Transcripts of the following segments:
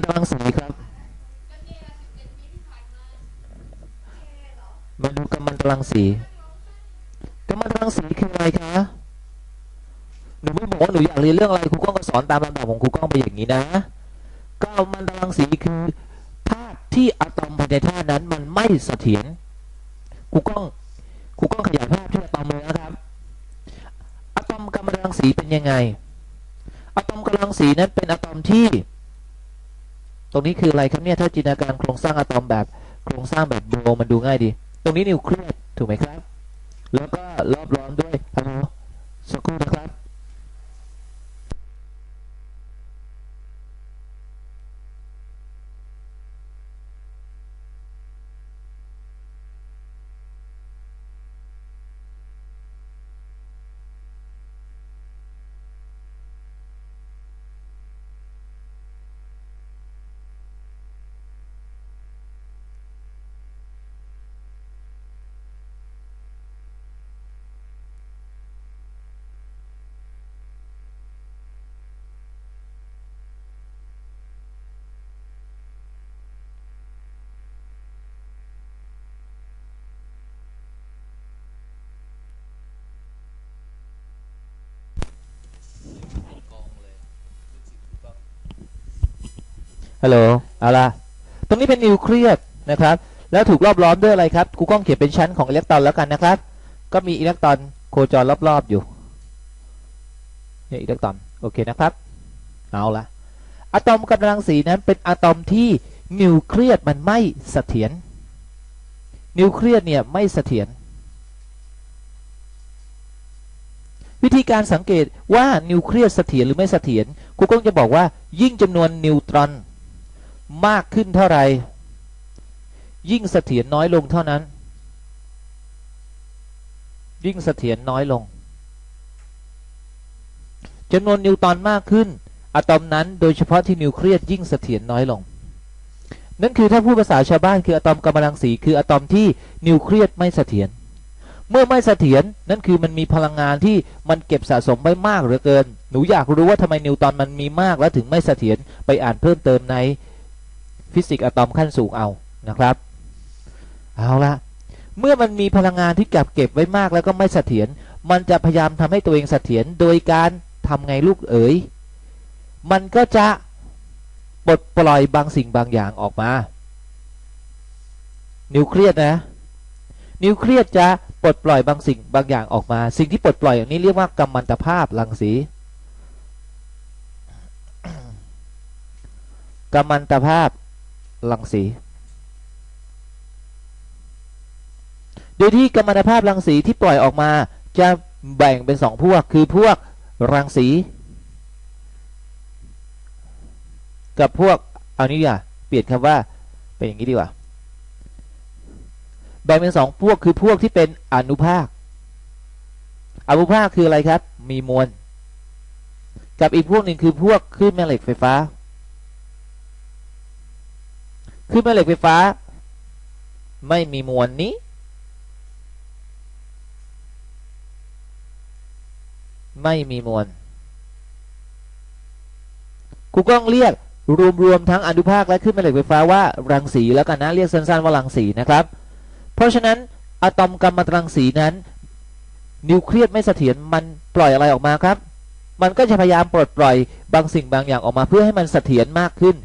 มันตรังสีครับมาดูกัมมันตรังสีกัมมันตรังสีคืออะไรคะหนูไม่บอกว่าหนูอยากเรียนเรื่องอะไรครูก้องก็สอนตามลำดับของครูก้องไปอย่างนี้นะกัมมันตรังสีคือธาตุที่อะตอมภายในธาตุนั้นมันไม่เสถียรครูก้องครูก้องขยายภาพที่อะตอมเลยนะครับอะตอมกัมมันตรังสีเป็นยังไงอะตอมกัมมันตรังสีนั้นเป็นอะตอมที่ ตรงนี้คืออะไรครับเนี่ยถ้าจินตนาการโครงสร้างอะตอมแบบโครงสร้างแบบโบมันดูง่ายดี ตรงนี้นิวเคลียสถูกไหมครับ แล้วก็รอบล้อมด้วยฮัลโหลสักครู่นะครับ ฮัลโหลเอาละตรงนี้เป็นนิวเคลียสนะครับ แล้วถูกรอบล้อมด้วยอะไรครับครูกล้องเขียนเป็นชั้นของอิเล็กตรอนแล้วกันนะครับ ก็มีอิเล็กตรอนโคจรรอบๆอยู่เนี่ยอิเล็กตรอนโอเคนะครับ เอาละอะตอมกำลังสีนั้นเป็นอะตอมที่นิวเคลียสมันไม่เสถียรนิวเคลียสเนี่ยไม่เสถียรวิธีการสังเกตว่านิวเคลียสเสถียรหรือไม่เสถียรครูก้องจะบอกว่ายิ่งจำนวนนิวตรอน มากขึ้นเท่าไหร่ยิ่งเสถียรน้อยลงเท่านั้น ยิ่งเสถียรน้อยลงจำนวนนิวตรอนมากขึ้นอะตอมนั้นโดยเฉพาะที่นิวเคลียสยิ่งเสถียรน้อยลง นั่นคือถ้าพูดภาษาชาวบ้านคืออะตอมกำมะถังสีคืออะตอมที่นิวเคลียสไม่เสถียรเมื่อไม่เสถียรนั่นคือมันมีพลังงานที่มันเก็บสะสมไว้มากเหลือเกิน หนูอยากรู้ว่าทำไมนิวตรอนมันมีมากแล้วถึงไม่เสถียรไปอ่านเพิ่มเติมใน ฟิสิกส์อะตอมขั้นสูงเอานะครับ เอาละเมื่อมันมีพลังงานที่เก็บเก็บไว้มากแล้วก็ไม่เสถียรมันจะพยายามทำให้ตัวเองเสถียรโดยการทำไงลูกเอ๋ยมันก็จะปลดปล่อยบางสิ่งบางอย่างออกมา นิวเคลียสนะ นิวเคลียสจะปลดปล่อยบางสิ่งบางอย่างออกมา สิ่งที่ปลดปล่อยอย่างนี้เรียกว่ากัมมันตภาพรังสีกัมมันตภาพ รังสีโดยที่กัมมันตภาพรังสีที่ปล่อยออกมาจะแบ่งเป็นสองพวกคือพวกรังสี กับพวกเอานี้ดีกว่าเปลี่ยนคำว่าเป็นอย่างนี้ดีกว่าแบ่งเป็นสองพวกคือพวกที่เป็นอนุภาค อนุภาคคืออะไรครับ มีมวลกับอีกพวกหนึ่งคือพวกคลื่นแม่เหล็กไฟฟ้า คลื่นแม่เหล็กไฟฟ้า ไม่มีมวลนี้ ไม่มีมวลครูก้องเรียกรวมๆทั้งอนุภาคและคลื่นแม่เหล็กไฟฟ้าว่ารังสีแล้วกันนะเรียกสั้นๆว่ารังสีนะครับ เพราะฉะนั้นอะตอมกัมมันตรังสีนั้น นิวเคลียสไม่เสถียรมันปล่อยอะไรออกมาครับ มันก็จะพยายามปลดปล่อยบางสิ่งบางอย่างออกมาเพื่อให้มันเสถียรมากขึ้น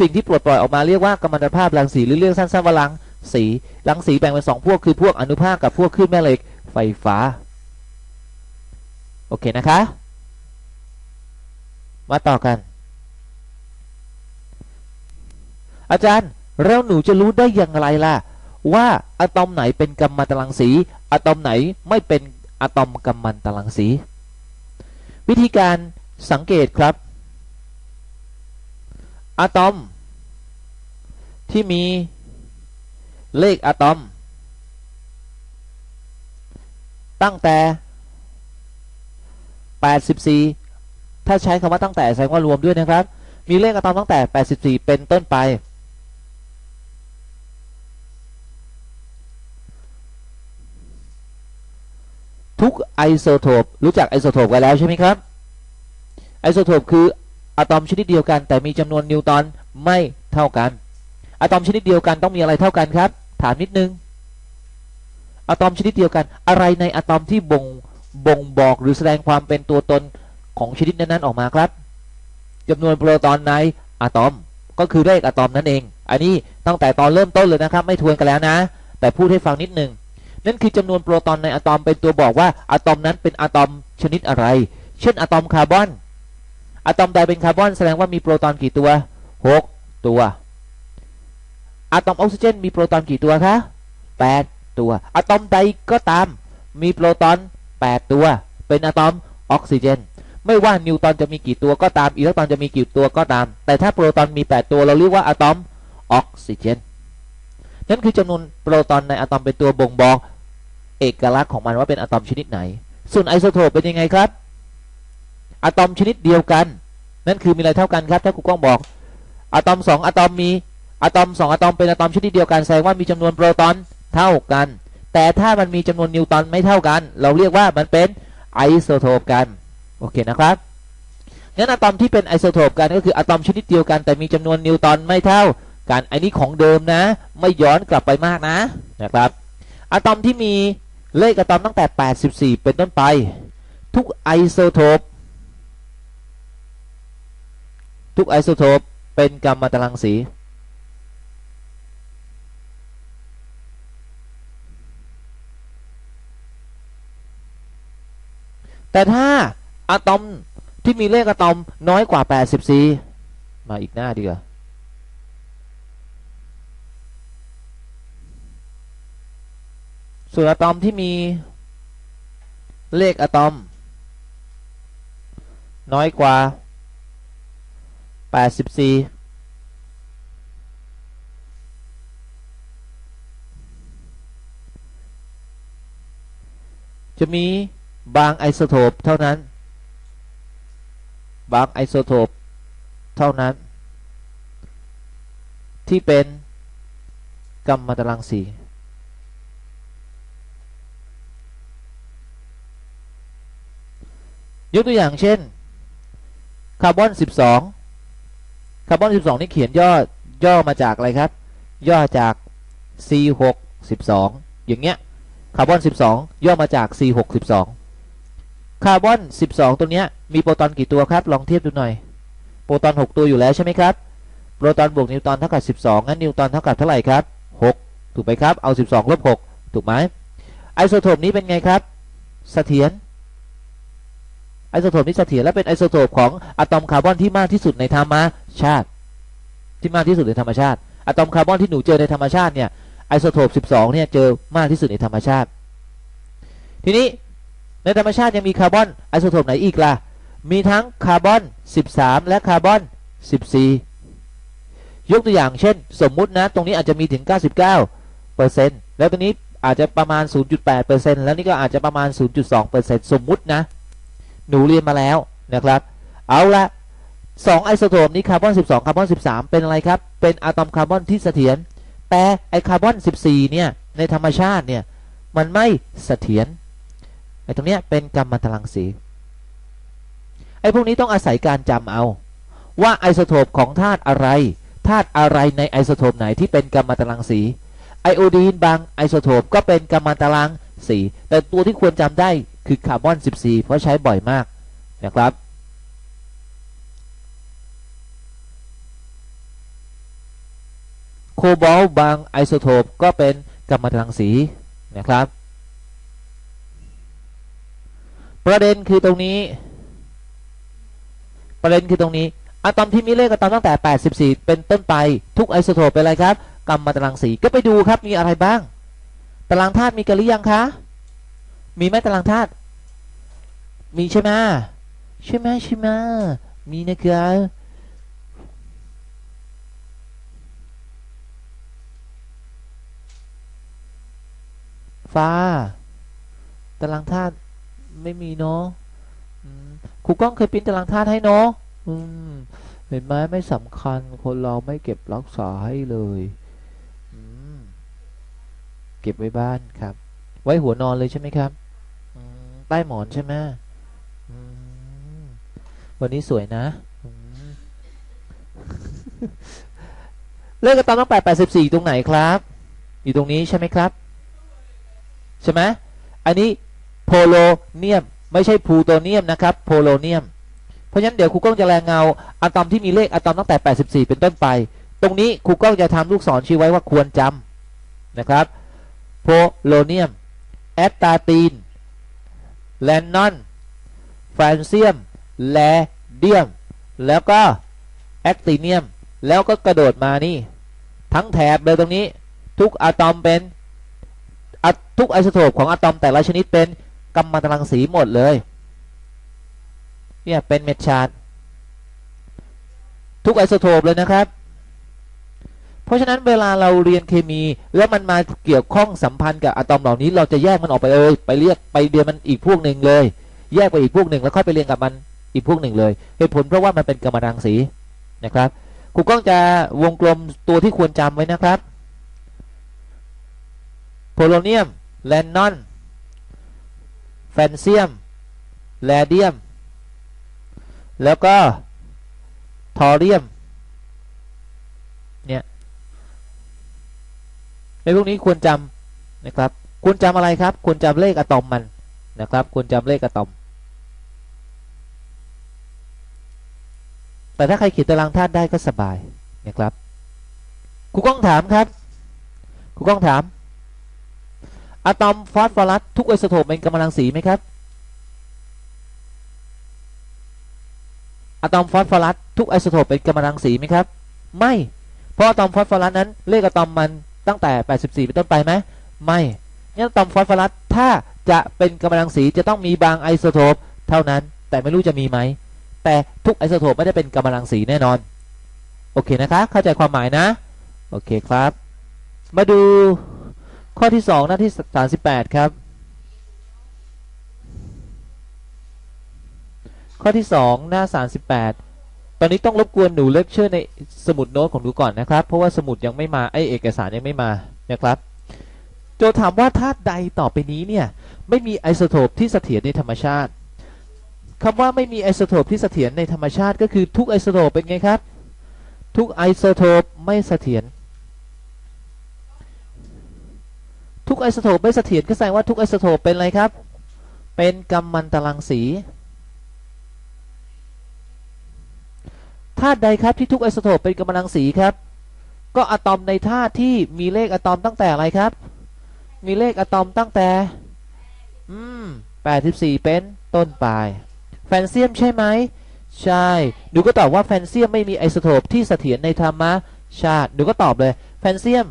สิ่งที่ปลดปล่อยออกมาเรียกว่ากัมมันตภาพรังสีหรือเรียกสั้นๆว่ารังสีรังสีแบ่งเป็นสองพวกคือพวกอนุภาคกับพวกคลื่นแม่เหล็กไฟฟ้า โอเคนะคะ มาต่อกัน อาจารย์แล้วหนูจะรู้ได้อย่างไรล่ะ ว่าอะตอมไหนเป็นกัมมันตรังสีอะตอมไหนไม่เป็นอะตอมกัมมันตรังสี วิธีการสังเกตครับอะตอม ที่มีเลขอะตอม ตั้งแต่ 84 ถ้าใช้คำว่าตั้งแต่แสดงว่ารวมด้วยนะครับ มีเลขอะตอมตั้งแต่ 84 เป็นต้นไป ทุกไอโซโทปรู้จักไอโซโทปกันแล้วใช่ไหมครับ ไอโซโทปคืออะตอมชนิดเดียวกัน แต่มีจำนวนนิวตรอนไม่เท่ากัน อะตอมชนิดเดียวกันต้องมีอะไรเท่ากันครับ ถามนิดนึงอะตอมชนิดเดียวกัน อะไรในอะตอมที่บ่งบ่งบอกหรือแสดงความเป็นตัวตนของชนิดนั้นๆออกมาครับจำนวนโปรตอนในอะตอมก็คือเลขอะตอมนั่นเอง อันนี้ตั้งแต่ตอนเริ่มต้นเลยนะครับ ไม่ทวนกันแล้วนะ แต่พูดให้ฟังนิดนึงนั่นคือจำนวนโปรตอนในอะตอมเป็นตัวบอกว่าอะตอมนั้นเป็นอะตอมชนิดอะไร เช่นอะตอมคาร์บอนอะตอมใดเป็นคาร์บอนแสดงว่ามีโปรตอนกี่ตัว 6 ตัว อะตอมออกซิเจนมีโปรตอนกี่ตัวคะ8ตัว อะตอมใดก็ตาม มีโปรตอน 8 ตัว เป็นอะตอมออกซิเจน ไม่ว่านิวตอนจะมีกี่ตัวก็ตาม อิเล็กตรอนจะมีกี่ตัวก็ตาม แต่ถ้าโปรตอนมี 8 ตัวเราเรียกว่าอะตอมออกซิเจน นั่นคือจำนวนโปรตอนในอะตอมเป็นตัวบ่งบอกเอกลักษณ์ของมันว่าเป็นอะตอมชนิดไหน ส่วนไอโซโทปเป็นยังไงครับ อะตอมชนิดเดียวกัน นั่นคือมีอะไรเท่ากันครับ ถ้าครูก้องบอก อะตอม 2 อะตอมมี อะตอม 2 อะตอมเป็นอะตอมชนิดเดียวกันแสดงว่ามีจำนวนโปรตอนเท่ากัน แต่ถ้ามันมีจำนวนนิวตอนไม่เท่ากัน เราเรียกว่ามันเป็นไอโซโทปกัน โอเคนะครับงั้นอะตอมที่เป็นไอโซโทปกันก็คืออะตอมชนิดเดียวกัน แต่มีจำนวนนิวตอนไม่เท่ากัน อันนี้ของเดิมนะ ไม่ย้อนกลับไปมากนะนะครับอะตอมที่มีเลขอะตอมตั้งแต่ 84 เป็นต้นไป ทุกไอโซโทปทุกไอโซโทปเป็นกัมมันตรังสี แต่ถ้าอะตอมที่มีเลขอะตอมน้อยกว่า 84 มาอีกหน้าดีกว่าส่วนอะตอมที่มีเลขอะตอม น้อยกว่า 84จะมี บางไอโซโทปเท่านั้น บางไอโซโทปเท่านั้น ที่เป็นกัมมันตรังสียกตัวอย่างเช่นคาร์บอน 12 คาร์บอน 12 นี่เขียนย่อย่อมาจากอะไรครับ ย่อจาก C6 12 อย่างเงี้ย คาร์บอน 12 ย่อมาจาก C6 12 คาร์บอน 12 ตัวเนี้ยมีโปรตอนกี่ตัวครับ ลองเทียบดูหน่อย โปรตอน 6 ตัวอยู่แล้วใช่ไหมครับ โปรตอนบวกนิวตอนเท่ากับ 12 งั้นนิวตอนเท่ากับเท่าไหร่ครับ 6 ถูกไหมครับ เอา 12ลบ6ถูกไหมไอโซโทปนี้เป็นไงครับ เสถียร ไอโซโทปนี้เสถียรและเป็นไอโซโทปของอะตอมคาร์บอนที่มากที่สุดในธรรมชาติ ที่มากที่สุดในธรรมชาติ อะตอมคาร์บอนที่หนูเจอในธรรมชาติเนี่ย ไอโซโทป 12 เนี่ยเจอมากที่สุดในธรรมชาติ ทีนี้ ในธรรมชาติยังมีคาร์บอนไอโซโทปไหนอีกล่ะ มีทั้งคาร์บอน 13 และคาร์บอน 14 ยกตัวอย่างเช่น สมมุตินะ ตรงนี้อาจจะมีถึง 99เปอร์เซ็นต์แล้วตรงนี้อาจจะประมาณ 0.8เปอร์เซ็นต์แล้วนี่ก็อาจจะประมาณ 0.2เปอร์เซ็นต์สมมุตินะ หนูเรียนมาแล้วนะครับ เอาละ2ไอโซโทปนี้คาร์บอน 12 คาร์บอน 13 เป็นอะไรครับ เป็นอะตอมคาร์บอนที่เสถียร แต่ไอคาร์บอน 14 เนี่ย ในธรรมชาติเนี่ย มันไม่เสถียร ไอ้ตรงเนี้ยเป็นกัมมันตรังสีไอ้พวกนี้ต้องอาศัยการจำเอา ว่าไอโซโทปของธาตุอะไรธาตุอะไรในไอโซโทปไหนที่เป็นกัมมันตรังสีไอโอดีนบางไอโซโทปก็เป็นกัมมันตรังสีแต่ตัวที่ควรจำได้คือคาร์บอน 14 เพราะใช้บ่อยมากนะครับโคบอลบางไอโซโทปก็เป็นกัมมันตรังสีนะครับ ประเด็นคือตรงนี้ ประเด็นคือตรงนี้อะตอมที่มีเลขอะตอมตั้งแต่ 84 เป็นต้นไปทุกไอโซโทปเป็นอะไรครับกัมมันตรังสีก็ไปดูครับมีอะไรบ้าง ตารางธาตุมีกันหรือยังคะมีไหมตารางธาตุมีใช่ไหมใช่ไหมใช่ไหมมีนะครับฟ้าตารางธาตุ ไม่มีเนาะครูก้องเคยปิ้นตารางธาตุให้เนาะเห็นไหมไม่สำคัญคนเราไม่เก็บรักษาให้เลยอืมเก็บไว้บ้านครับ ไว้หัวนอนเลยใช่ไหมครับใต้หมอนใช่ไหมมวันนี้สวยนะอืมเลขอะตอมตั้งแต่84ตรงไหนครับ อยู่ตรงนี้ใช่ไหมครับ ใช่ไหมอันนี้ โพโลเนียม ไม่ใช่พูโตเนียมนะครับโพโลเนียม เพราะฉะนั้นเดี๋ยวครูก้องจะแรงเงาอะตอมที่มีเลขอะตอมตั้งแต่ 84 เป็นต้นไป ตรงนี้ครูก้องจะทำลูกศรชี้ไว้ว่าควรจำนะครับโพโลเนียมแอตตาตีนแลนนอนฟรนเซียม แลเดียม แล้วก็แอคติเนียม แล้วก็กระโดดมานี่ ทั้งแถบเลยตรงนี้ ทุกอะตอมเป็น ทุกไอโซโทปของอะตอมแต่ละชนิดเป็น กัมมันตรังสีหมดเลย เนี่ยเป็นเม็ดชาร์ดทุกไอโซโทปเลยนะครับ เพราะฉะนั้นเวลาเราเรียนเคมี แล้วมันมาเกี่ยวข้องสัมพันธ์กับอะตอมเหล่านี้ เราจะแยกมันออกไปเลยไปเรียกไปเรียนมันอีกพวกหนึ่งเลย แยกไปอีกพวกหนึ่งแล้วค่อยไปเรียนกับมันอีกพวกหนึ่งเลยเหตุผลเพราะว่ามันเป็นกัมมันตรังสีนะครับครูก้องจะวงกลมตัวที่ควรจำไว้นะครับโพโลเนียมแลนนอน แฟนเซียม แลเดียม แล้วก็ ทอเรียม เนี่ยในพวกนี้ควรจำนะครับ ควรจำอะไรครับ ควรจำเลขอะตอมมันนะครับ ควรจำเลขอะตอม แต่ถ้าใครเขียนตารางธาตุได้ก็สบายนะครับครูก้องถามครับครูก้องถาม อะตอมฟอสฟอรัสทุกไอโซโทปเป็นกัมมันตรังสีไหมครับอะตอมฟอสฟอรัสทุกไอโซโทปเป็นกัมมันตรังสีไหมครับ ไม่ เพราะอะตอมฟอสฟอรัสนั้นเลขอะตอมมันตั้งแต่ 84 เป็นต้นไปไหมไม่งั้นอะตอมฟอสฟอรัสถ้าจะเป็นกัมมันตรังสีจะต้องมีบางไอโซโทปเท่านั้นแต่ไม่รู้จะมีไหมแต่ทุกไอโซโทปไม่ได้เป็นกัมมันตรังสีแน่นอน โอเคนะคะ เข้าใจความหมายนะ โอเคครับ มาดู ข้อที่ 2 หน้าที่ 38 ครับ ข้อที่ 2 หน้า 38 ตอนนี้ต้องรบกวนหนูเลคเชอร์ในสมุดโน้ตของหนูก่อนนะครับ เพราะว่าสมุดยังไม่มาไอเอกสารยังไม่มานะครับ โจถามว่าธาตุใดต่อไปนี้เนี่ย ไม่มีไอโซโทปที่เสถียรในธรรมชาติคำว่าไม่มีไอโซโทปที่เสถียรในธรรมชาติก็คือทุกไอโซโทปเป็นไงครับ ทุกไอโซโทปไม่เสถียร ทุกไอโซโทปไม่เสถียรก็แสดงว่าทุกไอโซโทปเป็นอะไรครับ เป็นกัมมันตรังสีธาตุใดครับที่ทุกไอโซโทปเป็นกัมมันตรังสีครับ ก็อะตอมในธาตุที่มีเลขอะตอมตั้งแต่อะไรครับ มีเลขอะตอมตั้งแต่อืม84เป็นต้นไปแฟนเซียมใช่ไหมใช่หนูก็ตอบว่าแฟนเซียมไม่มีไอโซโทปที่เสถียรในธรรมชาติหนูก็ตอบเลยแฟนเซียม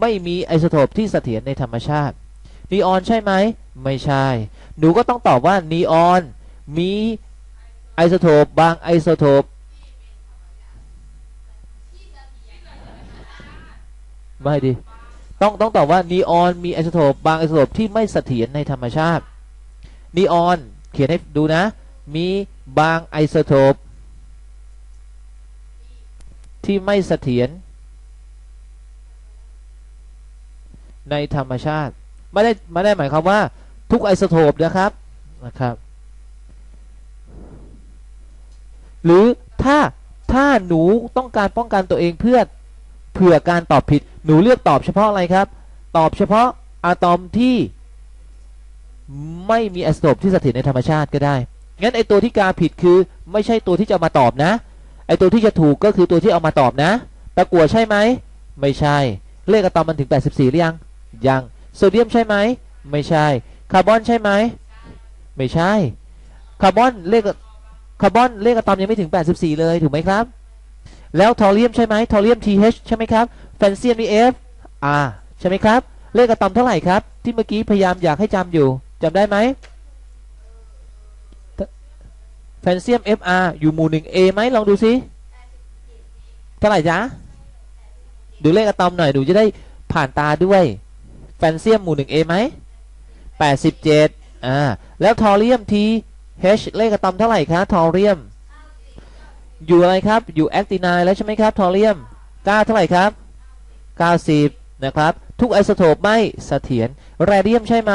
ไม่มีไอโซโทปที่เสถียรในธรรมชาตินีออนใช่ไหมไม่ใช่ หนูก็ต้องตอบว่านีออนมีไอโซโทปบางไอโซโทปไม่ดิต้องต้องตอบว่านีออนมีไอโซโทปบางไอโซโทปที่ไม่เสถียรในธรรมชาตินีออนเขียนให้ดูนะ มีบางไอโซโทปที่ไม่เสถียร ในธรรมชาติ ไม่ได้ไม่ได้หมายความว่าทุกไอโซโทปนะครับนะครับ หรือถ้าถ้าหนูต้องการป้องกันตัวเองเพื่อเผื่อการตอบผิดหนูเลือกตอบเฉพาะอะไรครับ ตอบเฉพาะอะตอมที่ไม่มีไอโซโทปที่สถียรในธรรมชาติก็ได้งั้นไอตัวที่กาผิดคือไม่ใช่ตัวที่จะมาตอบนะ ไอตัวที่จะถูกก็คือตัวที่เอามาตอบนะ ตะกัวใช่ไหม ไม่ใช่ เลขอะตอมมันถึง 84หรือยัง ยังโซเดียมใช่ไหมไม่ใช่คาร์บอนใช่ไหมไม่ใช่คาร์บอนเลขคาร์บอนเลขอะตอมยังไม่ถึง 84 เลยถูกไหมครับ แล้วทอเรียมใช่ไหมทอเรียม TH ใช่ไหมครับแฟนเซียม F R ใช่ไหมครับ เลขอะตอมเท่าไหร่ครับ ที่เมื่อกี้พยายามอยากให้จำอยู่จำได้ไหมแฟนเซียม FR อยู่หมู่หนึ่ง A ไหมลองดูซิเท่าไหร่จ๊ะดูเลขอะตอมหน่อยดูจะได้ผ่านตาด้วย แฟนเซียมหมู่หนึ่ง A ไหม87อ่าแล้วทอเรียม T H เลขอะตอมเท่าไหร่คะทอเรียม อยู่อะไรครับ อยู่แอคตินายแล้วใช่ไหมครับทอเรียม9เท่าไหร่ครับ 90 นะครับ ทุกไอโซโทปไม่เสถียรแรเดียมใช่ไหม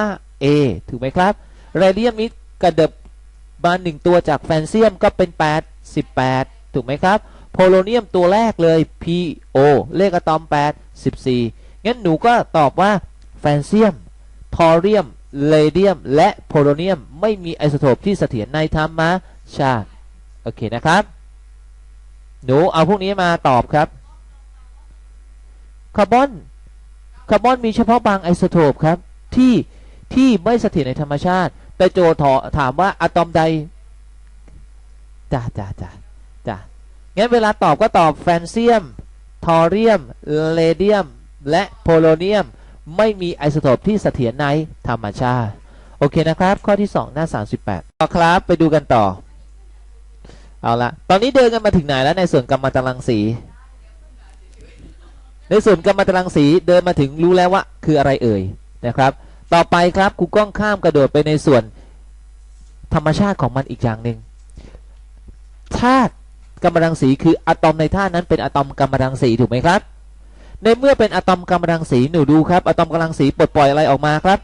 R A ถูกไหมครับ แรเดียมนี้กระเดบมาหนึ่งตัวจากแฟนเซียมก็เป็น88ถูกไหมครับพโพโลเนียมตัวแรกเลย PO เลขอะตอม 8 14 งั้นหนูก็ตอบว่าแฟนเซียมทอเรียม เลเดียม และโพโลเนียม ไม่มีไอโซโทปที่เสถียรในธรรมชาติ โอเคนะครับ หนูเอาพวกนี้มาตอบครับ คาร์บอน คาร์บอนมีเฉพาะบางไอโซโทปครับ ที่ที่ไม่เสถียรในธรรมชาติ แต่โจทย์ถามว่าอะตอมใดจ้าจ้าจ้าจ้างั้นเวลาตอบก็ตอบแฟนเซียม ทอเรียม เลเดียม และโพโลเนียมไม่มีไอโซโทปที่เสถียรในธรรมชาติ โอเคนะครับ ข้อที่ 2 หน้า 38 ต่อครับไปดูกันต่อ เอาละตอนนี้เดินกันมาถึงไหนแล้วในส่วนกรรมตรังสี ในส่วนกรรมตรังสีเดินมาถึงรู้แล้วว่าคืออะไรเอ่ยนะครับ ต่อไปครับครูก้องข้ามกระโดดไปในส่วนธรรมชาติของมันอีกอย่างหนึ่งธาตุกัมมันตรังสีคืออะตอมในธาตุนั้นเป็นอะตอมกัมมันตรังสีถูกไหมครับ ในเมื่อเป็นอะตอมกัมมังสีหนูดูครับอะตอมกัมมังสีปลดปล่อยอะไรออกมาครับ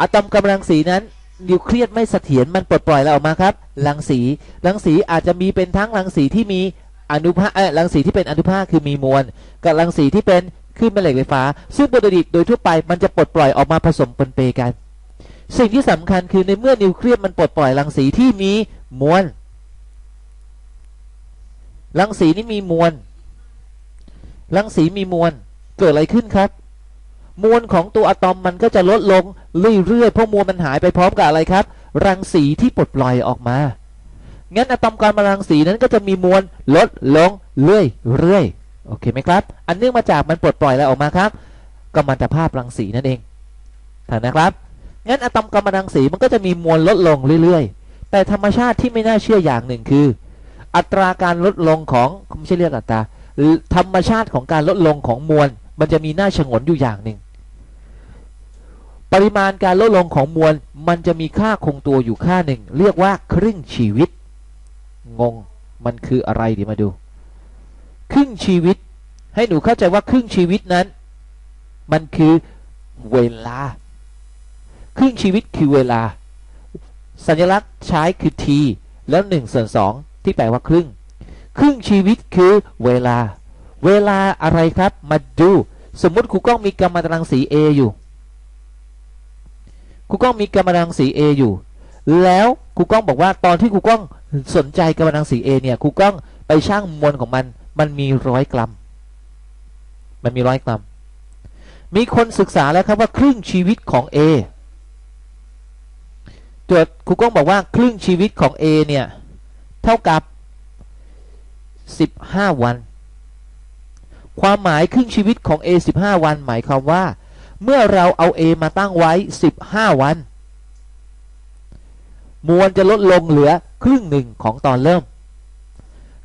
อะตอมกัมมังสีนั้นนิวเคลียสไม่เสถียรมันปลดปล่อยอะไรออกมาครับรังสีรังสีอาจจะมีเป็นทั้งรังสีที่มีอนุภาคเออรังสีที่เป็นอนุภาคคือมีมวลกับรังสีที่เป็นขึ้นแม่เหล็กไฟฟ้า ซึ่งปกติโดยทั่วไปมันจะปลดปล่อยออกมาผสมปนเปกัน สิ่งที่สำคัญคือในเมื่อนิวเคลียสมันปลดปล่อยรังสีที่มีมวลรังสีนี่มีมวล รังสีมีมวลเกิดอะไรขึ้นครับ มวลของตัวอะตอมมันก็จะลดลงเรื่อยๆเพราะมวลมันหายไปพร้อมกับอะไรครับ รังสีที่ปลดปล่อยออกมางั้นอะตอมการมารังสีนั้นก็จะมีมวลลดลงเรื่อยๆโอเคไหมครับ อันเนื่องมาจากมันปลดปล่อยอะไรออกมาครับกัมมันตภาพรังสีนั่นเองถูกนะครับ งั้นอะตอมกัมมันรังสีมันก็จะมีมวลลดลงเรื่อยๆ แต่ธรรมชาติที่ไม่น่าเชื่ออย่างหนึ่งคือ อัตราการลดลงของไม่ใช่เรียกอัตรา ธรรมชาติของการลดลงของมวล มันจะมีหน้าฉงนอยู่อย่างหนึ่ง ปริมาณการลดลงของมวล มันจะมีค่าคงตัวอยู่ค่าหนึ่ง เรียกว่าครึ่งชีวิต งง มันคืออะไรเดี๋ยวมาดู ครึ่งชีวิต ให้หนูเข้าใจว่าครึ่งชีวิตนั้น มันคือเวลา ครึ่งชีวิตคือเวลา สัญลักษณ์ใช้คือ t แล้ว1ส่วน2ที่แปลว่าครึ่ง ครึ่งชีวิตคือเวลา เวลาอะไรครับ มาดู สมมุติครูก้องมีกำมะตังสี A อยู่ครูก้องมีกำมะตังสี A อยู่ แล้วครูก้องบอกว่าตอนที่ครูก้องสนใจกำมะตังสี A เนี่ยครูก้องไปช่างมวลของมันมันมีร้อยกรัม มันมีร้อยกรัม มีคนศึกษาแล้วครับว่าครึ่งชีวิตของ A โจทย์ครูก้องบอกว่าครึ่งชีวิตของ A เนี่ย เท่ากับ 15 วัน ความหมายครึ่งชีวิตของ A 15 วัน หมายความว่า เมื่อเราเอา A มาตั้งไว้ 15 วัน มวลจะลดลงเหลือครึ่งหนึ่งของตอนเริ่ม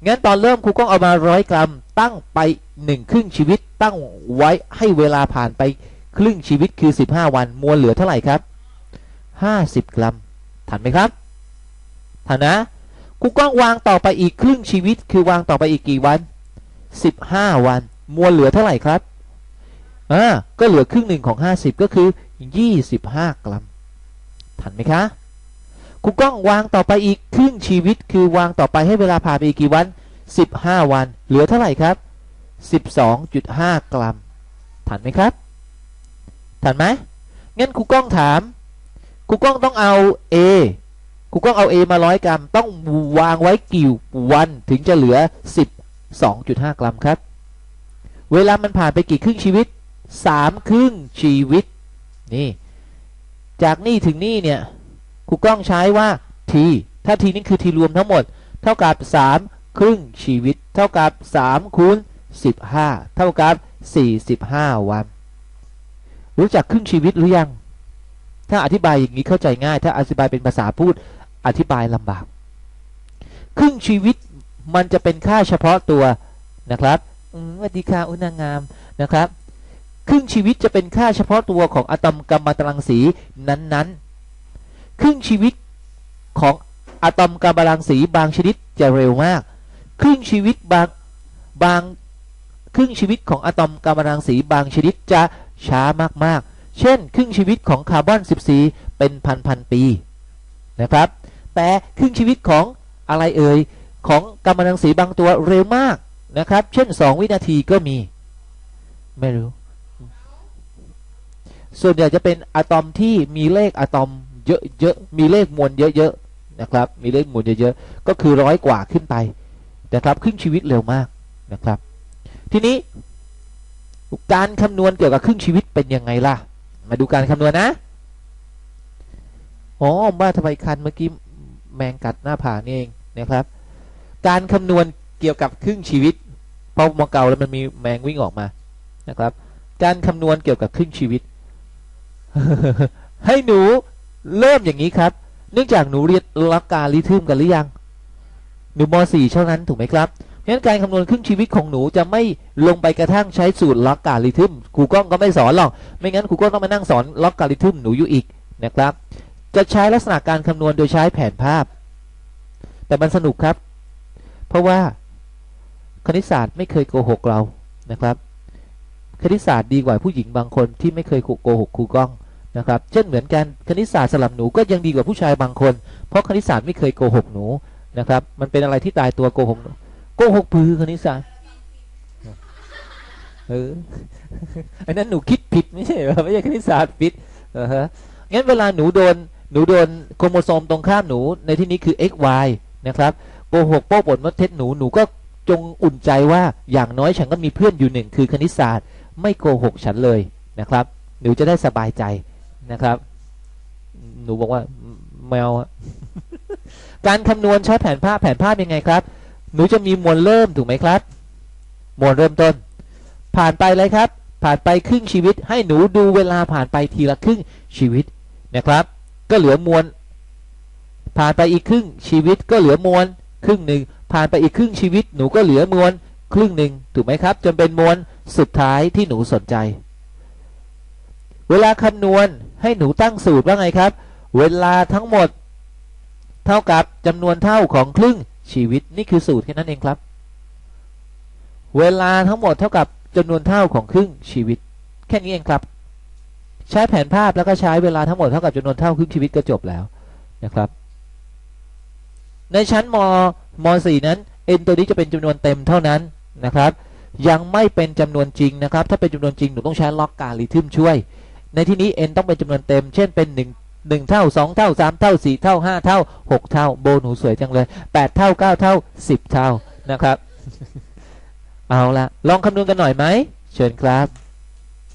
งั้นตอนเริ่มครูก้องเอามาร้อยกรัมตั้งไปหนึ่งครึ่งชีวิตตั้งไว้ให้เวลาผ่านไปครึ่งชีวิตคือ 15 วัน มวลเหลือเท่าไหร่ครับ 50 กรัม ทันไหมครับ ทันนะ ครูก้องวางต่อไปอีกครึ่งชีวิต คือวางต่อไปอีกกี่วัน 15 วัน มวลเหลือเท่าไหร่ครับอ่าก็เหลือครึ่งหนึ่งของ 50 ก็คือ 25 กรัม ทันไหมคะครูก้องวางต่อไปอีกครึ่งชีวิต คือวางต่อไปให้เวลาผ่านไปอีกกี่วัน 15 วัน เหลือเท่าไหร่ครับ 12.5 กรัม ทันไหมครับ ทันไหมงั้นครูก้องถามครูก้องต้องเอา A ครูก้งเอา A มาร้อยกรัม ต้องวางไว้กี่วันถึงจะเหลือ 12.5 กรัมครับ เวลามันผ่านไปกี่ครึ่งชีวิต 3 ครึ่งชีวิต นี่ จากนี่ถึงนี่เนี่ยครูก้องใช้ว่า t ถ้า t นี่คือ t รวมทั้งหมด เท่ากับ 3 ครึ่งชีวิต เท่ากับ 3คูณ15 เท่ากับ 45 วัน รู้จักครึ่งชีวิตหรือยัง ถ้าอธิบายอย่างนี้เข้าใจง่าย ถ้าอธิบายเป็นภาษาพูด อธิบายลำบาก ครึ่งชีวิตมันจะเป็นค่าเฉพาะตัวนะครับสวัสดีค่ะอุณางามนะครับ ครึ่งชีวิตจะเป็นค่าเฉพาะตัวของอะตอมกัมมันตรังสีนั้นๆ ครึ่งชีวิตของอะตอมกัมมันตรังสีบางชนิดจะเร็วมาก ครึ่งชีวิตบางบางครึ่งชีวิตของอะตอมกัมมันตรังสีบางชนิดจะช้ามากๆ เช่น ครึ่งชีวิตของคาร์บอน 14 เป็นพันๆปีนะครับ แต่ครึ่งชีวิตของอะไรเอ่ยของกัมมันตรังสีบางตัวเร็วมากนะครับ เช่น 2 วินาทีก็มี ไม่รู้ ส่วนใหญ่จะเป็นอะตอมที่มีเลขอะตอมเยอะๆมีเลขมวลเยอะๆนะครับ มีเลขมวลเยอะๆก็คือร้อยกว่าขึ้นไปนะครับครึ่งชีวิตเร็วมากนะครับ ทีนี้ การคำนวณเกี่ยวกับครึ่งชีวิตเป็นยังไงล่ะ มาดูการคำนวณนะอ๋อว่าทำไมคันเมื่อกี้ แมงกัดหน้าผากนี่เองนะครับ การคำนวณเกี่ยวกับครึ่งชีวิตพอมองเก่าแล้วมันมีแมงวิ่งออกมานะครับ การคำนวณเกี่ยวกับครึ่งชีวิต ให้หนูเริ่มอย่างนี้ครับ เนื่องจากหนูเรียนลักการลิทึมกันหรือยัง หนูม .4 เท่านั้นถูกไหมครับเพราะฉะนั้นการคำนวณครึ่งชีวิตของหนูจะไม่ลงไปกระทั่งใช้สูตรล็อกการลิทึมครูก้องก็ไม่สอนหรอก ไม่งั้นครูก้องต้องมานั่งสอนล็อกการลิทึมหนูอยู่อีกนะครับ จะใช้ลักษณะการคำนวณโดยใช้แผนภาพ แต่มันสนุกครับ เพราะว่าคณิตศาสตร์ไม่เคยโกหกเรานะครับ คณิตศาสตร์ดีกว่าผู้หญิงบางคนที่ไม่เคยโกหกครูก้องนะครับ เช่นเหมือนกันคณิตศาสตร์สำหรับหนูก็ยังดีกว่าผู้ชายบางคน เพราะคณิตศาสตร์ไม่เคยโกหกหนูนะครับ มันเป็นอะไรที่ตายตัวโกหกโกหกปือคณิตศาสตร์เอออันนั้นหนูคิดผิดไม่ใช่เหรอไม่ใช่คณิตศาสตร์ผิดเออฮะงั้นเวลาหนูโดน หนูโดนโครโมโซมตรงข้ามหนูในที่นี้คือ x y นะครับโกหกโป้ปนมดเท็จหนูหนูก็จงอุ่นใจว่าอย่างน้อยฉันก็มีเพื่อนอยู่หนึ่งคือคณิตศาสตร์ ไม่โกหกฉันเลยนะครับ หนูจะได้สบายใจนะครับ หนูบอกว่าแมวการคำนวณใช้แผนภาพแผนภาพยังไงครับ หนูจะมีมวลเริ่มถูกไหมครับ มวลเริ่มต้น ผ่านไปเลยครับ ผ่านไปครึ่งชีวิต ให้หนูดูเวลาผ่านไปทีละครึ่งชีวิตนะครับ ก็เหลือมวลผ่านไปอีกครึ่งชีวิตก็เหลือมวลครึ่งหนึ่งผ่านไปอีกครึ่งชีวิตหนูก็เหลือมวลครึ่งหนึ่งถูกไหมครับ จนเป็นมวลสุดท้ายที่หนูสนใจ เวลาคำนวณให้หนูตั้งสูตรว่าไงครับ เวลาทั้งหมด เท่ากับจำนวนเท่าของครึ่งชีวิตนี่คือสูตรแค่นั้นเองครับ เวลาทั้งหมดเท่ากับจำนวนเท่าของครึ่งชีวิต แค่นี้เองครับ ใช้แผนภาพแล้วก็ใช้เวลาทั้งหมดเท่ากับจำนวนเท่าครึ่งชีวิตก็จบแล้วนะครับ ในชั้นมม .4 นั้น n ตัวนี้จะเป็นจำนวนเต็มเท่านั้นนะครับ ยังไม่เป็นจำนวนจริงนะครับ ถ้าเป็นจำนวนจริงหนูต้องใช้ล็อกการิทึมช่วย ในที่นี้ n ต้องเป็นจำนวนเต็ม เช่นเป็น1 1เท่า 2 เท่า 3 เท่า 4 เท่า 5 เท่า 6 เท่า โบหนูสวยจังเลย 8 เท่า 9 เท่า 10 เท่านะครับ เอาละลองคำนวณกันหน่อยไหมเชิญครับ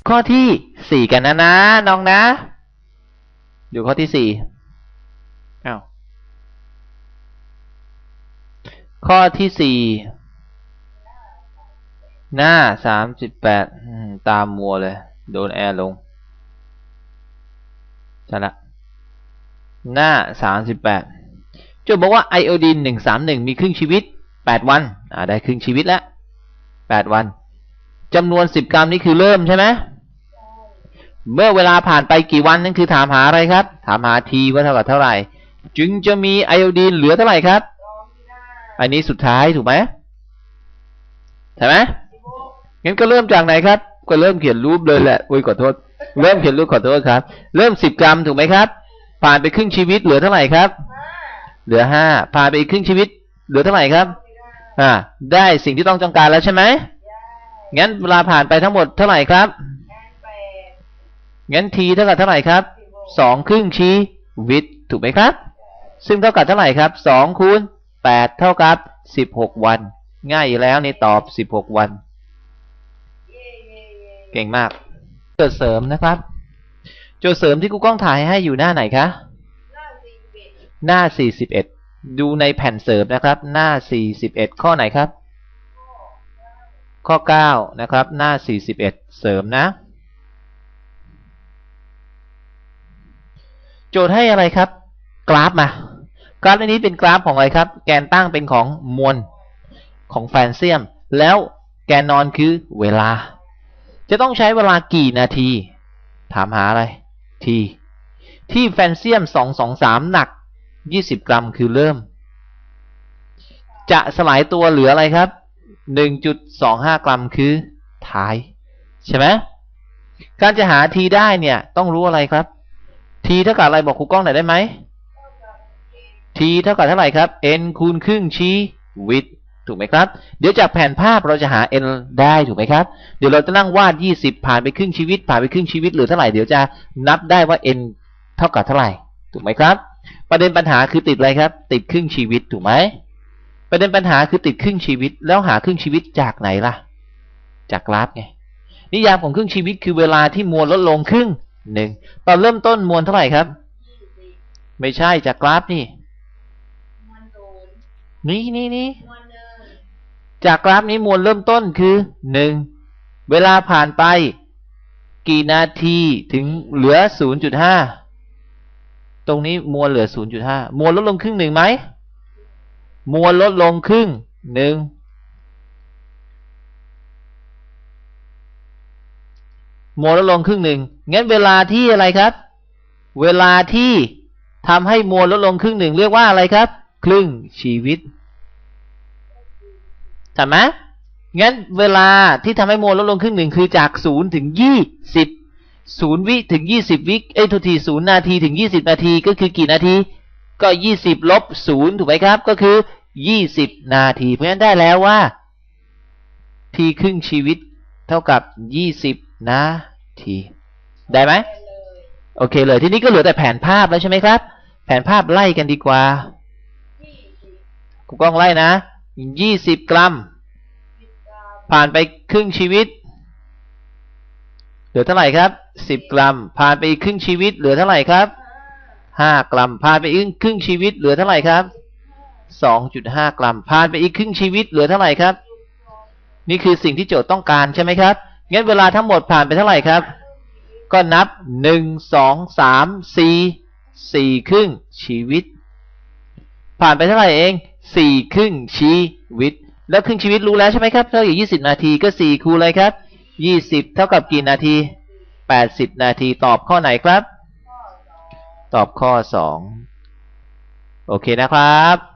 ข้อที่ สี่กันนะนะ น้องนะ ดูข้อที่สี่อ้าวข้อที่สี่หน้าสามสิบแปดตามมัวเลย โดนแอร์ลงใช่ละหน้าสามสิบแปดโจทย์บอกว่าไอโอดีนหนึ่งสามหนึ่งมีครึ่งชีวิตแปดวัน อ่าได้ครึ่งชีวิตแล้วแปดวันจำนวนสิบกรัมนี้คือเริ่มใช่ไหม เมื่อเวลาผ่านไปกี่วันนั่นคือถามหาอะไรครับ ถามหาทีว่าเท่ากับเท่าไหร่ จึงจะมีไอโอดีนเหลือเท่าไหร่ครับ อันนี้สุดท้ายถูกไหมใช่ไหมงั้นก็เริ่มจากไหนครับ ก็เริ่มเขียนรูปเลยแหละอุ้ยขอโทษ เริ่มเขียนรูปขอโทษครับ เริ่มสิบกรัมถูกไหมครับ ผ่านไปครึ่งชีวิตเหลือเท่าไหร่ครับ เหลือห้าผ่านไปอีกครึ่งชีวิต เหลือเท่าไหร่ครับ อ่า ได้สิ่งที่ต้องต้องการแล้วใช่ไหมงั้นเวลาผ่านไปทั้งหมดเท่าไหร่ครับ งั้นทีเท่ากับเท่าไหร่ครับสองครึ่งชีวิตถูกไหมครับ ซึ่งเท่ากับเท่าไหร่ครับสองคูณแปดเท่ากับสิบหกวัน ง่ายอยู่แล้วนี่ตอบสิบหกวัน เก่งมากจทย์เสริมนะครับจทย์เสริมที่กูกล้องถ่ายให้อยู่หน้าไหนคะหน้าสี่สิบเอ็ดดูในแผ่นเสริมนะครับ หน้าสี่สิบเอ็ดข้อไหนครับ ข้อเก้านะครับ หน้าสี่สิบเอ็ดเสริมนะ โจทย์ให้อะไรครับ กราฟมากราฟอันนี้เป็นกราฟของอะไรครับ แกนตั้งเป็นของมวลของแฟนเซียม แล้วแกนนอนคือเวลา จะต้องใช้เวลากี่นาที ถามหาอะไร ที ที่แฟนเซียมสองสองสามหนักยี่สิบกรัมคือเริ่ม จะสลายตัวเหลืออะไรครับหนึ่งจุดสองห้ากรัมคือท้าย ใช่ไหมการจะหาทีได้เนี่ยต้องรู้อะไรครับ ทีเท่ากับอะไรบอกครูกล้องหน่อยได้ไหมทีเท่ากับเท่าไหร่ครับ n คูณครึ่งชี with ถูกไหมครับ เดี๋ยวจากแผนภาพเราจะหา n ได้ถูกไหมครับ เดี๋ยวเราจะนั่งวาด 20 ผ่านไปครึ่งชีวิต ผ่านไปครึ่งชีวิตเหลือเท่าไหร่ เดี๋ยวจะนับได้ว่า n เท่ากับเท่าไหร่ ถูกไหมครับ ประเด็นปัญหาคือติดอะไรครับ ติดครึ่งชีวิตถูกไหม ประเด็นปัญหาคือติดครึ่งชีวิต แล้วหาครึ่งชีวิตจากไหนล่ะ จากกราฟไง นิยามของครึ่งชีวิตคือเวลาที่มวลลดลงครึ่ง หนึ่งตอนเริ่มต้นมวลเท่าไหร่ครับ ไม่ใช่จากกราฟนี่ นี่นี่นี่จากกราฟนี้มวลเริ่มต้นคือหนึ่งเวลาผ่านไป กี่นาทีถึงเหลือ0.5ตรงนี้มวลเหลือ0.5มวลลดลงครึ่งหนึ่งไหมมวลลดลงครึ่งหนึ่ง มวลดลงครึ่งหนึ่งงั้นเวลาที่อะไรครับ เวลาที่ทำให้มวลลดลงครึ่งหนึ่งเรียกว่าอะไรครับ ครึ่งชีวิตใช่ไหมงั้นเวลาที่ทำให้มวลลดลงครึ่งหนึ่งคือจากศูนย์ถึงยี่สิบศูนย์วิถึงยี่สิบวิเอ้ยทุทีศูนย์นาทีถึงยี่สิบนาทีก็คือกี่นาที ก็ยี่สิบลบศูนย์ถูกไหมครับ ก็คือยี่สิบนาที เพราะฉะนั้นได้แล้วว่า ทีครึ่งชีวิตเท่ากับยี่สิบ นาที ได้ไหมโอเคเลย ทีนี้ก็เหลือแต่แผนภาพแล้วใช่ไหมครับ แผนภาพไล่กันดีกว่ากูกล้องไล่นะยี่สิบกรัม ผ่านไปครึ่งชีวิต เหลือเท่าไหร่ครับสิบกรัม ผ่านไปอีกครึ่งชีวิต เหลือเท่าไหร่ครับห้ากรัม ผ่านไปอีกครึ่งชีวิต เหลือเท่าไหร่ครับสองจุดห้ากรัม ผ่านไปอีกครึ่งชีวิต เหลือเท่าไหร่ครับ นี่คือสิ่งที่โจทย์ต้องการใช่ไหมครับ งั้นเวลาทั้งหมดผ่านไปเท่าไหร่ครับ ก็นับหนึ่งสองสามสี่สี่ครึ่งชีวิต ผ่านไปเท่าไหร่เองสี่ครึ่งชีวิต แล้วครึ่งชีวิตรู้แล้วใช่ไหมครับเท่ากับยี่สิบนาทีก็สี่คูณเลยครับยี่สิบเท่ากับกี่นาทีแปดสิบนาทีตอบข้อไหนครับ ตอบข้อสองโอเคนะครับ